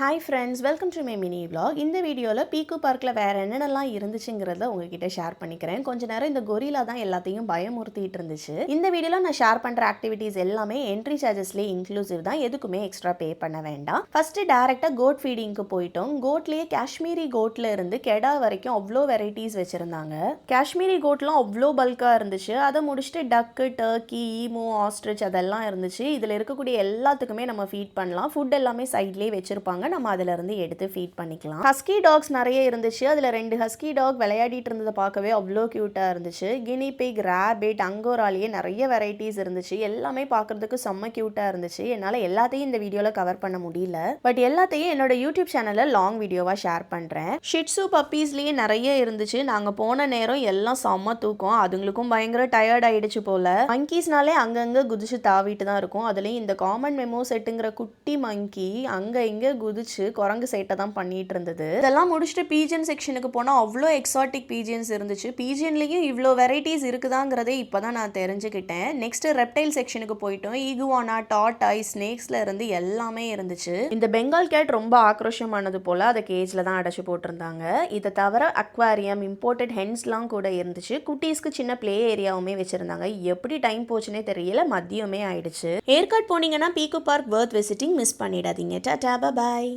Hi friends welcome to my mini vlog இந்த வீடியோவில் பீக்கு பார்க்கில் வேறு என்னென்னலாம் இருந்துச்சுங்கிறத உங்ககிட்ட ஷேர் பண்ணிக்கிறேன். கொஞ்ச நேரம் இந்த கொரிலா தான் எல்லாத்தையும் பயமுறுத்திட்டு இருந்துச்சு. இந்த வீடியோவில் நான் ஷேர் பண்ணுற ஆக்டிவிட்டீஸ் எல்லாமே என்ட்ரி சார்ஜஸ்லேயே இன்க்ளூசிவ் தான். எதுக்குமே எக்ஸ்ட்ரா பே பண்ண வேண்டாம். ஃபஸ்ட்டு டேரெக்டாக கோட் ஃபீடிங்க்கு போயிட்டோம். கோட்லேயே காஷ்மீரி கோட்டில் இருந்து கெடா வரைக்கும் அவ்வளோ வெரைட்டிஸ் வச்சுருந்தாங்க. காஷ்மீரி கோட்லாம் அவ்வளோ பல்காக இருந்துச்சு. அதை முடிச்சுட்டு டக்கு டர்க்கி ஈமோ ஆஸ்ட்ரிச் அதெல்லாம் இருந்துச்சு. இதில் இருக்கக்கூடிய எல்லாத்துக்குமே நம்ம ஃபீட் பண்ணலாம். ஃபுட் எல்லாமே சைட்லேயே வச்சுருப்பாங்க. நம்ம அதிலிருந்து எடுத்து ஃபீட் பண்ணிக்கலாம். ஹஸ்கி டாக்ஸ் நிறைய இருந்துச்சு. அதில் ரெண்டு ஹஸ்கி டாக் விளையாடிட்டு இருந்ததை பார்க்கவே அவ்வளோ க்யூட்டாக இருந்துச்சு. கினி பிக் ரேபிட் அங்கோராலேயே நிறைய வெரைட்டிஸ் இருந்துச்சு. எல்லாமே பார்க்கறதுக்கு செம்ம க்யூட்டாக இருந்துச்சு. என்னால் எல்லாத்தையும் இந்த வீடியோவில் கவர் பண்ண முடியல. பட் எல்லாத்தையும் என்னோட யூடியூப் சேனலில் லாங் வீடியோவாக ஷேர் பண்ணுறேன் ஷிட்ஸு பப்பீஸ்லேயே நிறைய இருந்துச்சு. நாங்கள் போன நேரம் எல்லாம் செம்ம தூக்கம். அதுங்களுக்கும் பயங்கர டயர்ட் ஆயிடுச்சு போல. மங்கீஸ்னாலே அங்கங்கே குதிச்சு தாவிட்டு தான் இருக்கும். அதுலேயும் இந்த காமன் மெமோ செட்டுங்கிற குட்டி மங்கி அங்கே இங்கே குதி குதிச்சு குரங்கு சேட்டை தான் பண்ணிட்டு இருந்தது இதெல்லாம் முடிச்சுட்டு பீஜன் செக்ஷனுக்கு போனால் அவ்வளோ எக்ஸாட்டிக் பீஜியன்ஸ் இருந்துச்சு. பீஜியன்லேயும் இவ்வளோ வெரைட்டிஸ் இருக்குதாங்கிறதே இப்போ தான் நான் தெரிஞ்சுக்கிட்டேன். நெக்ஸ்ட் ரெப்டைல் செக்ஷனுக்கு போயிட்டோம். ஈகுவானா டாட் ஐ ஸ்னேக்ஸ்ல இருந்து எல்லாமே இருந்துச்சு. இந்த பெங்கால் கேட் ரொம்ப ஆக்ரோஷமானது போல அதை கேஜில் தான் அடைச்சு போட்டிருந்தாங்க. இதை தவிர அக்வாரியம் இம்போர்ட்டட் ஹென்ஸ்லாம் கூட இருந்துச்சு. குட்டீஸ்க்கு சின்ன ப்ளே ஏரியாவுமே வச்சிருந்தாங்க. எப்படி டைம் போச்சுன்னே தெரியல. மதியமே ஆயிடுச்சு. ஏற்காடு போனீங்கன்னா peak park worth visiting miss பண்ணிடாதீங்க. Tata bye.